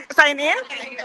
Nag-sign in?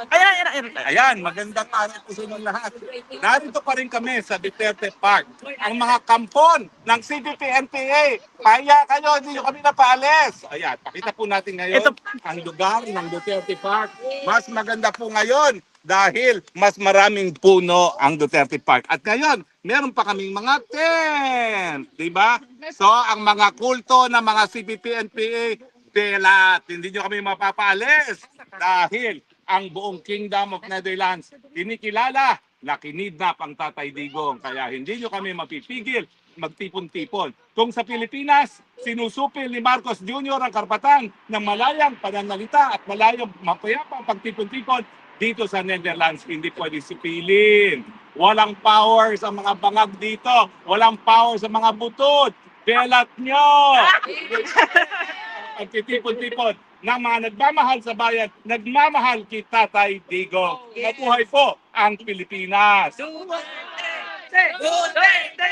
Ayan, ayan, ayan. Ayan, magandang araw po sa inyong lahat. Narito pa rin kami sa Duterte Park. Ang mga kampon ng CBP NPA. Pahiya kayo, hindi nyo kami napaalis. Ayan, pakita po natin ngayon Ito- ang lugar ng Duterte Park. Mas maganda po ngayon dahil mas maraming puno ang Duterte Park. At ngayon, meron pa kaming mga tent. Di ba? So, ang mga kulto ng mga CBP NPA, Belat, hindi nyo kami mapapaalis dahil ang buong Kingdom of Netherlands kinikilala na kinidnap ang Tatay Digong. Kaya hindi nyo kami mapipigil magtipon-tipon. Kung sa Pilipinas, sinusupil ni Marcos Jr. ang karapatan ng malayang pananalita at malayang mapayapang pagtipon-tipon dito sa Netherlands, hindi pwede sipilin. Walang power sa mga bangag dito. Walang power sa mga butod. Belat nyo! pagtitipon-tipon ng mga nagmamahal sa bayan, nagmamahal kay Tatay Digong. Mabuhay po ang Pilipinas! Duterte! Duterte!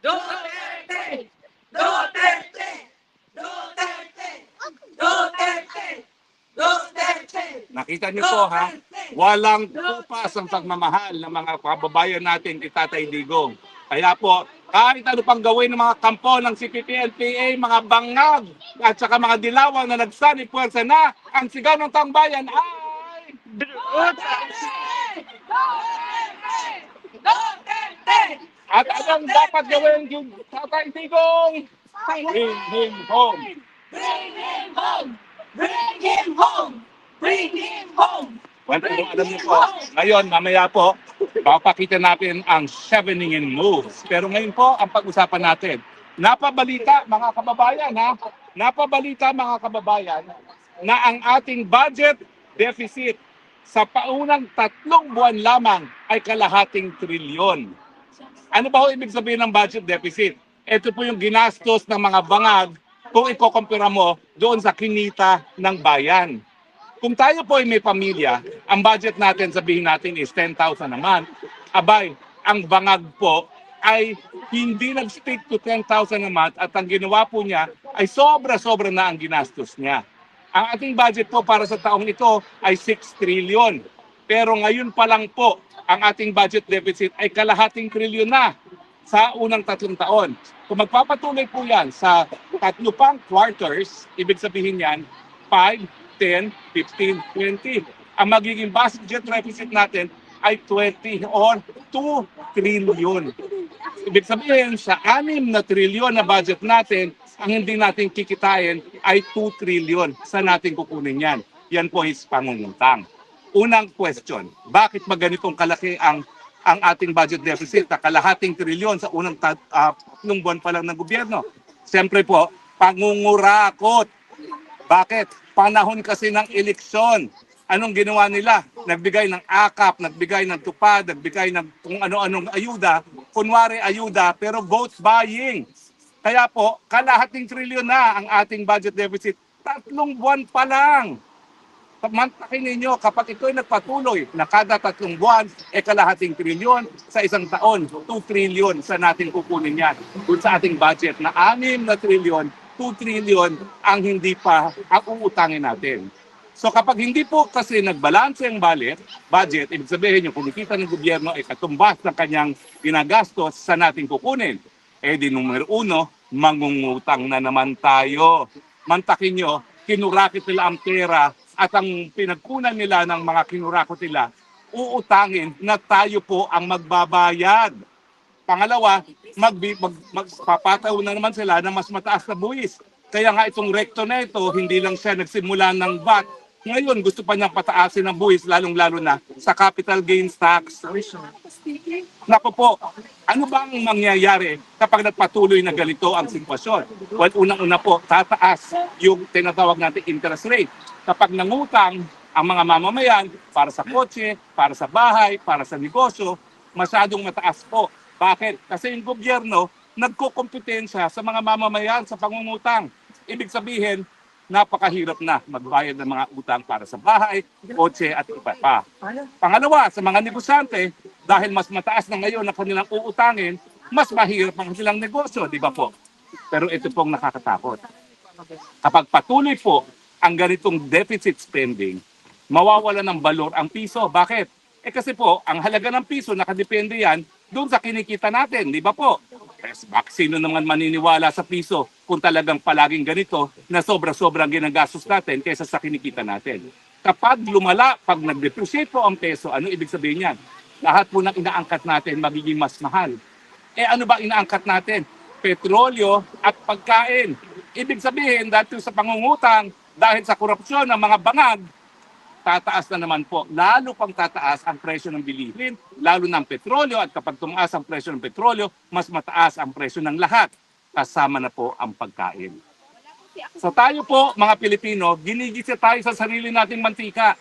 Duterte! Duterte! Duterte! Duterte! Duterte! Nakita niyo po ha, walang kupas ang pagmamahal ng mga kababayan natin kay Tatay Digong. Kaya po, kahit ano pang gawin ng mga kampo ng CPP-LPA, mga bangag at saka mga dilawan na nagsani puwersa na, ang sigaw ng tambayan ay... At anong dapat gawin yung Tatay Digong? Bring him home. Bring him home! Bring him home! Bring him home! Well, alam niyo po, ngayon, mamaya po, papakita natin ang Cheveningen moves. Pero ngayon po, ang pag-usapan natin, napabalita mga kababayan ha, napabalita mga kababayan na ang ating budget deficit sa paunang tatlong buwan lamang ay kalahating trilyon. Ano ba ho ibig sabihin ng budget deficit? Ito po yung ginastos ng mga bangag kung ikokompara mo doon sa kinita ng bayan. Kung tayo po ay may pamilya, ang budget natin, sabihin natin is 10,000 naman. Abay, ang bangag po ay hindi nag-stick to 10,000 a month at ang ginawa po niya ay sobra-sobra na ang ginastos niya. Ang ating budget po para sa taong ito ay 6 trillion. Pero ngayon pa lang po, ang ating budget deficit ay kalahating trilyon na sa unang tatlong taon. Kung magpapatuloy po yan sa tatlo pang quarters, ibig sabihin yan, 5, 10, 15, 20. Ang magiging budget deficit natin ay 20 or 2 trillion. Ibig sabihin, sa 6 na trilyon na budget natin, ang hindi natin kikitain ay 2 trillion. Sa natin kukunin yan? Yan po is pangungutang. Unang question, bakit ba ganitong kalaki ang ang ating budget deficit na kalahating trilyon sa unang uh, nung buwan pa lang ng gobyerno? Siyempre po, pangungurakot. Bakit? Panahon kasi ng eleksyon. Anong ginawa nila? Nagbigay ng akap, nagbigay ng tupad, nagbigay ng kung ano-anong ayuda. Kunwari ayuda, pero vote buying. Kaya po, kalahating trilyon na ang ating budget deficit. Tatlong buwan pa lang. Mantakin ninyo, kapag ito'y nagpatuloy na kada tatlong buwan, e kalahating trilyon sa isang taon, 2 trilyon sa natin kukunin yan. Sa ating budget na 6 na trilyon, 2 trilyon ang hindi pa ang uutangin natin. So kapag hindi po kasi nagbalanse ang budget, budget, ibig sabihin yung kumikita ng gobyerno ay katumbas ng kanyang ginagastos sa nating kukunin. Eh di numero uno, mangungutang na naman tayo. Mantakin nyo, kinurakit nila ang pera at ang pinagkunan nila ng mga kinurakot nila, uutangin na tayo po ang magbabayad. Pangalawa, mag, mag, magpapataw na naman sila ng mas mataas na buwis. Kaya nga itong rekto na ito, hindi lang siya nagsimula ng VAT. Ngayon, gusto pa niyang pataasin ng buwis, lalong-lalo na sa capital gains tax. Naku po, ano bang mangyayari kapag nagpatuloy na ganito ang sitwasyon? Well, unang-una po, tataas yung tinatawag natin interest rate. Kapag nangutang ang mga mamamayan para sa kotse, para sa bahay, para sa negosyo, masyadong mataas po. Bakit? Kasi yung gobyerno nagkukompetensya sa mga mamamayan sa pangungutang. Ibig sabihin, napakahirap na magbayad ng mga utang para sa bahay, kotse at iba pa. Pangalawa, sa mga negosyante, dahil mas mataas na ngayon ang kanilang uutangin, mas mahirap ang kanilang negosyo, di ba po? Pero ito pong nakakatakot. Kapag patuloy po ang ganitong deficit spending, mawawala ng balor ang piso. Bakit? Eh kasi po, ang halaga ng piso, nakadepende yan doon sa kinikita natin, di ba po? Yes, sino naman maniniwala sa piso kung talagang palaging ganito na sobra-sobrang ginagastos natin kaysa sa kinikita natin. Kapag lumala, pag nag-depreciate po ang peso, ano ibig sabihin yan? Lahat po ng inaangkat natin magiging mas mahal. Eh ano ba inaangkat natin? Petrolyo at pagkain. Ibig sabihin, dahil sa pangungutang, dahil sa korupsyon ng mga bangag, tataas na naman po. Lalo pang tataas ang presyo ng bilihin, lalo ng petrolyo at kapag tumaas ang presyo ng petrolyo, mas mataas ang presyo ng lahat. Kasama na po ang pagkain. So tayo po, mga Pilipino, ginigisa tayo sa sarili nating mantika.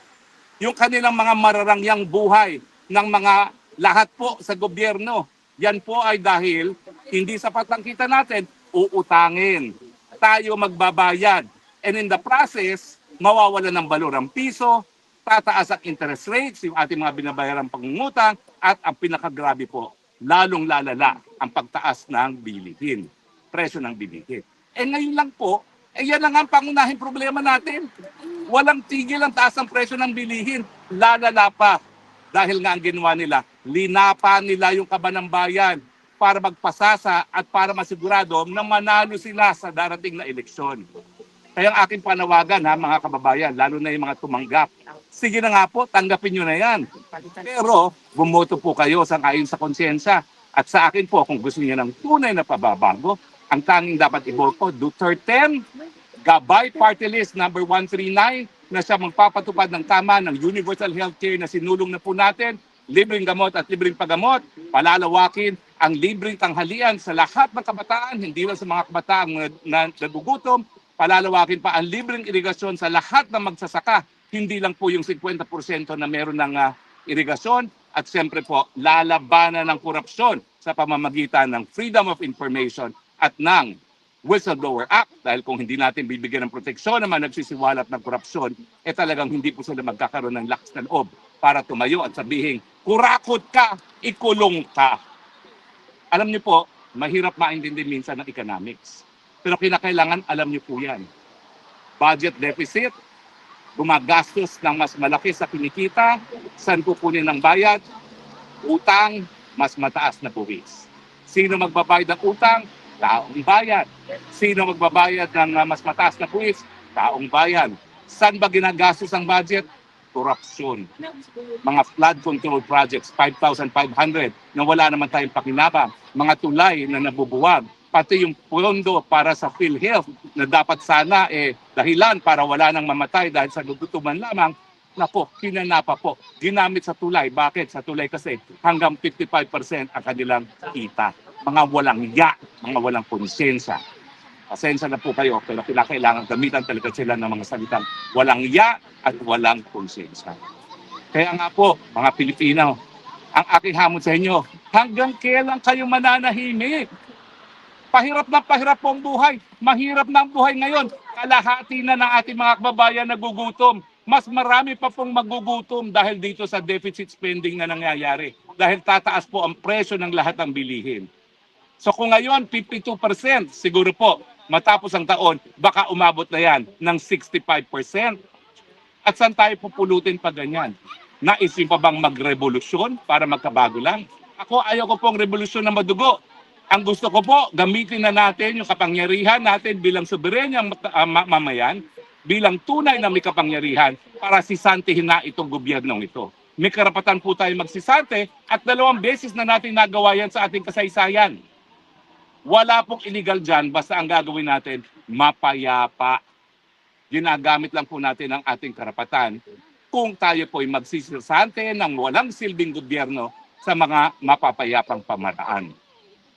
Yung kanilang mga mararangyang buhay ng mga lahat po sa gobyerno. Yan po ay dahil hindi sapat ang kita natin, uutangin. Tayo magbabayad. And in the process, mawawala ng balor ang piso, tataas ang interest rates, yung ating mga binabayarang pangungutang, at ang pinakagrabe po, lalong lalala ang pagtaas ng bilihin, presyo ng bilihin. Eh ngayon lang po, eh yan lang ang pangunahing problema natin. Walang tigil ang taas ng presyo ng bilihin, lalala pa. Dahil nga ang ginawa nila, linapa nila yung kaba ng bayan para magpasasa at para masigurado na manalo sila sa darating na eleksyon. Kaya ang aking panawagan ha mga kababayan, lalo na yung mga tumanggap, sige na nga po, tanggapin nyo na yan. Pero bumoto po kayo sa ayon sa konsensya. At sa akin po, kung gusto niyo ng tunay na pababago, ang tanging dapat iboto, Duterte, Gabay Party List number 139 na siya magpapatupad ng tama ng universal healthcare na sinulong na po natin, libreng gamot at libreng paggamot, palalawakin ang libreng tanghalian sa lahat ng kabataan, hindi lang sa mga kabataan na, na nagugutom, palalawakin pa ang libreng irigasyon sa lahat ng magsasaka, hindi lang po yung 50% na meron ng ah, irigasyon, at siyempre po, lalabanan ng korupsyon sa pamamagitan ng Freedom of Information at ng Whistleblower Act dahil kung hindi natin bibigyan ng proteksyon naman nagsisiwalat ng korupsyon, eh talagang hindi po sila magkakaroon ng lakas ng loob para tumayo at sabihin, kurakot ka, ikulong ka. Alam niyo po, mahirap maintindihan minsan ng economics. Pero kinakailangan alam niyo po yan. Budget deficit, gumagastos ng mas malaki sa kinikita, saan kukunin ng bayad, utang, mas mataas na buwis. Sino magbabayad ng utang? Taong bayan. Sino magbabayad ng uh, mas mataas na buwis? Taong bayan. Saan ba ginagastos ang budget? Korupsyon. Mga flood control projects, 5,500 na wala naman tayong pakinabang. Mga tulay na nabubuwag. Pati yung pondo para sa PhilHealth na dapat sana eh dahilan para wala nang mamatay dahil sa gugutuman lamang. Nako, kinanapa po. Ginamit sa tulay. Bakit? Sa tulay kasi hanggang 55% ang kanilang kita. Mga walang ya, mga walang konsensya. Pasensya na po kayo, pero kailangan gamitan talaga sila ng mga salitang walang ya at walang konsensya. Kaya nga po, mga Pilipino, ang aking hamon sa inyo, hanggang kailan kayo mananahimik? Pahirap na pahirap po ang buhay. Mahirap na ang buhay ngayon. Kalahati na ng ating mga kababayan nagugutom. Mas marami pa pong magugutom dahil dito sa deficit spending na nangyayari. Dahil tataas po ang presyo ng lahat ng bilihin. So kung ngayon 52%, siguro po matapos ang taon, baka umabot na yan ng 65%. At saan tayo pupulutin pa ganyan? Nais niyo pa bang magrevolusyon para magkabago lang? Ako ayaw ko pong revolusyon na madugo. Ang gusto ko po, gamitin na natin yung kapangyarihan natin bilang soberenyang uh, mamayan, bilang tunay na may kapangyarihan para sisantihin na itong gobyernong ito. May karapatan po tayo magsisante at dalawang beses na natin nagawa yan sa ating kasaysayan. Wala pong illegal dyan, basta ang gagawin natin, mapayapa. Ginagamit lang po natin ang ating karapatan kung tayo po ay magsisisante ng walang silbing gobyerno sa mga mapapayapang pamaraan.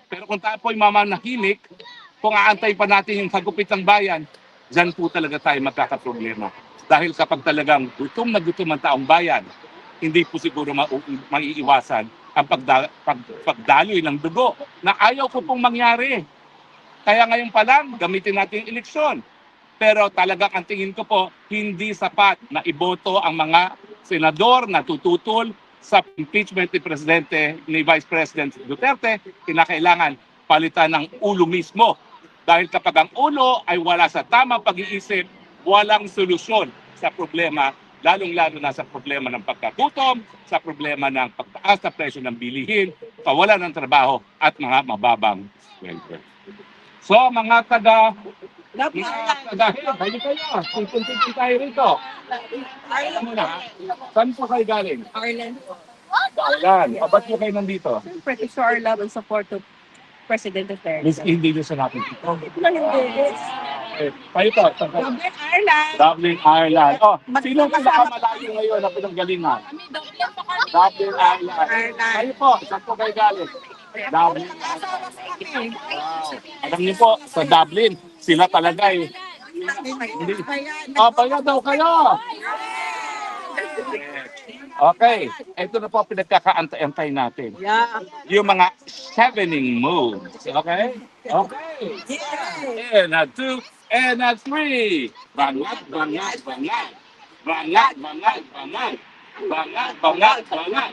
Pero kung tayo po ay mamanahimik, kung aantay pa natin yung hagupit ng bayan, dyan po talaga tayo magkakaproblema. Dahil kapag talagang gutom na gutom ang taong bayan, hindi po siguro ma- maiiwasan ang pagda- pag- pagdaloy ng dugo na ayaw ko pong mangyari. Kaya ngayon pa lang, gamitin natin yung eleksyon. Pero talagang ang tingin ko po, hindi sapat na iboto ang mga senador na tututol sa impeachment ni Presidente ni Vice President Duterte, kinakailangan palitan ng ulo mismo. Dahil kapag ang ulo ay wala sa tamang pag-iisip, walang solusyon sa problema lalong-lalo na sa problema ng pagkagutom, sa problema ng pagtaas na presyo ng bilihin, kawalan ng trabaho at mga mababang welfare. So mga taga mga taga Halika kayo. Pupuntin tayo rito. Alam mo na, saan po kayo galing? Ireland. Ireland. O, ba't po kayo nandito? Siyempre, to show our love and support to President Duterte. Miss, hindi nyo sa natin dito. Hindi? Eh, kayo po? Dublin, Ireland. Dublin, Ireland. Oh, sino ang pinakamalayo ngayon na pinanggalingan? Kami, Dublin pa kami. Dublin, Ireland. Ireland. Kayo po, saan po kayo galing? Dublin. Wow. Alam niyo po, sa Dublin, sila talaga eh. Hindi. Oh, bayad daw kayo. Okay, ito na po pinagkakaantay-antay natin. Yeah. Yung mga sevening moves. Okay? Okay. And a two, and a three. Bangat, bangat, bangat. Bangat, bangat, bangat. Bangat, bangat, bangat.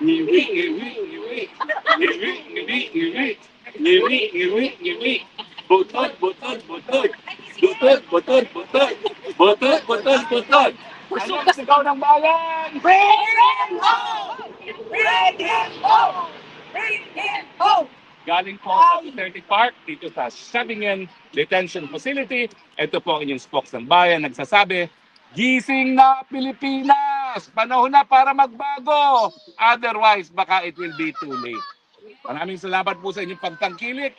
Ngiwi, ngiwi, ngiwi. Ngiwi, ngiwi, ngiwi. Ngiwi, ngiwi, ngiwi. Butod, butod, butod. Butod, butod, butod. Butod, butod, butod. Ano ang sigaw ng bayan? Bring him home! Bring him home! Bring him home! Galing po sa Duterte Park dito sa Sabingen Detention Facility. Ito po ang inyong spokes ng bayan nagsasabi, Gising na Pilipinas! Panahon na para magbago! Otherwise, baka it will be too late. Maraming salamat po sa inyong pagtangkilik.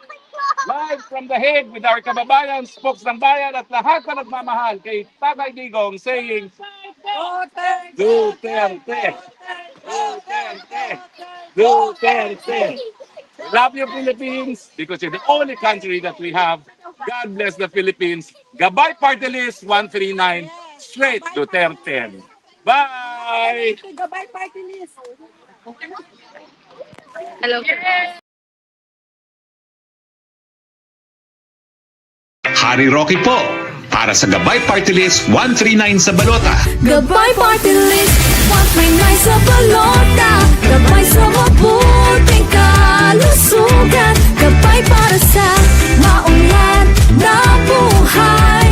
Live from the Hague with our kababayan, spokes ng bayan at lahat na nagmamahal kay Tatay Digong saying, Duterte! Duterte! Duterte! Love you, Philippines, because you're the only country that we have. God bless the Philippines. Gabay Party List 139, straight Duterte. Bye! Goodbye, party list. Hello. Hari Rocky po, para sa Gabay Party List 139 sa Balota. Gabay Party List 139 sa balota Gabay sa mabuting kalusugan Gabay para sa maunlad na buhay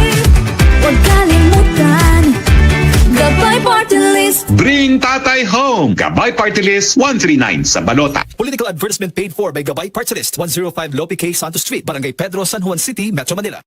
Huwag kalimutan Gabay Party List Bring Tatay Home! Gabay Party List 139 sa Balota. Political advertisement paid for by Gabay Party List, 105 Lope K. Santos Street, Barangay Pedro, San Juan City, Metro Manila.